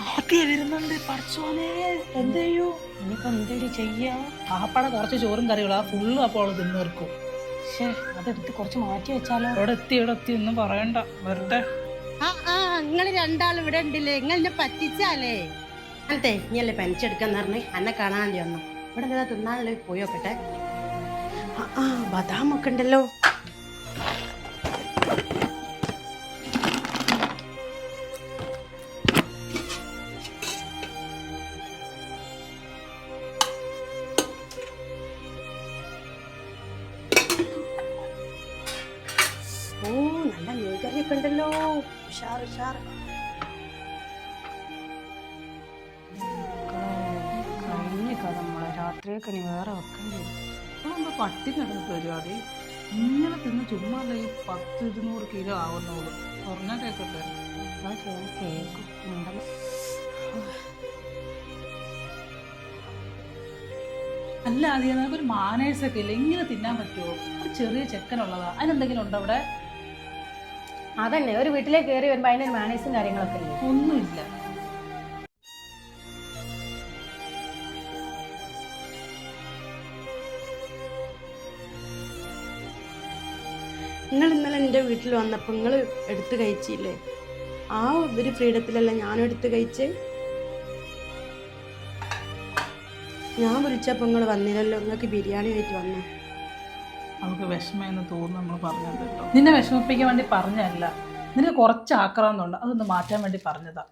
ആദ്യ വരുന്നുണ്ട് പഠിച്ചോനെ എന്ത് ചെയ്യൂ ഇനിയിപ്പോ എന്തേലും ചെയ്യാ? ആപ്പാടെ കുറച്ച് ചോറും കറികളും ആ ഫുള്ളും അപ്പോൾ അവൾ തിന്നു തീർക്കും പക്ഷേ അതെടുത്ത് കുറച്ച് മാറ്റി വെച്ചാലോ? ഇവിടെ എത്തി ഇവിടെ എത്തി ഒന്നും പറയണ്ട. വരട്ടെ. ആ ആ നിങ്ങൾ രണ്ടാളും ഇവിടെ ഉണ്ടല്ലേ? നിങ്ങൾ എന്നെ പറ്റിച്ചാലേ? അതെ നീ അല്ലേ പനിച്ചെടുക്കാന്ന് പറഞ്ഞ്? എന്നെ കാണാണ്ടി വന്നു? ഇവിടെ എന്താ തിന്നാണല്ലേ പോയോക്കട്ടെ ആ ആ ബദാം ഒക്കെ ഉണ്ടല്ലോ. മീൻകറിയൊക്കെ ഉണ്ടല്ലോ ഉഷാർ ഉഷാർ കഴിഞ്ഞ കഥ നമ്മളെ രാത്രിയൊക്കെ ഇനി വേറെ വെക്കേണ്ടി? വരും നമ്മളെന്താ പട്ടി നടന്ന പരിപാടി ഇങ്ങനെ തിന്ന് ചുമ്മാ ഈ പത്ത് ഇരുന്നൂറ് കിലോ ആവുന്നോളൂ പറഞ്ഞാൽ ചെയ്യാൻ കേൾക്കും അല്ല അതെ നമുക്കൊരു മാനേഴ്സൊക്കെ ഇല്ല? ഇങ്ങനെ തിന്നാൻ പറ്റുമോ? ഒരു ചെറിയ ചെക്കനുള്ളതാ. അതിനെന്തെങ്കിലും ഉണ്ടോ അവിടെ? അതന്നെ ഒരു വീട്ടിലേക്ക് കയറി വരുമ്പോ അതിനൊരു മാനേഴ്സും കാര്യങ്ങളൊക്കെ ഒന്നുമില്ല. നിങ്ങൾ ഇന്നലെ എന്റെ വീട്ടിൽ വന്നപ്പോൾ നിങ്ങൾ എടുത്ത് കഴിച്ചില്ലേ? ആ ഒരു ഫ്രീഡത്തിലല്ല ഞാനും എടുത്ത് കഴിച്ച്. ഞാൻ വിളിച്ചപ്പോൾ നിങ്ങൾ വന്നില്ലല്ലോ നിങ്ങൾക്ക് ബിരിയാണി ആയിട്ട് വന്നു. അവൾക്ക് വിഷമമെന്ന് തോന്നുന്നു നമ്മൾ പറഞ്ഞത് നിന്നെ വിഷമിപ്പിക്കാൻ വേണ്ടി പറഞ്ഞല്ല നിനക്ക് കുറച്ച് ആക്രാന്തമുണ്ട് അതൊന്ന് മാറ്റാൻ വേണ്ടി പറഞ്ഞതാ.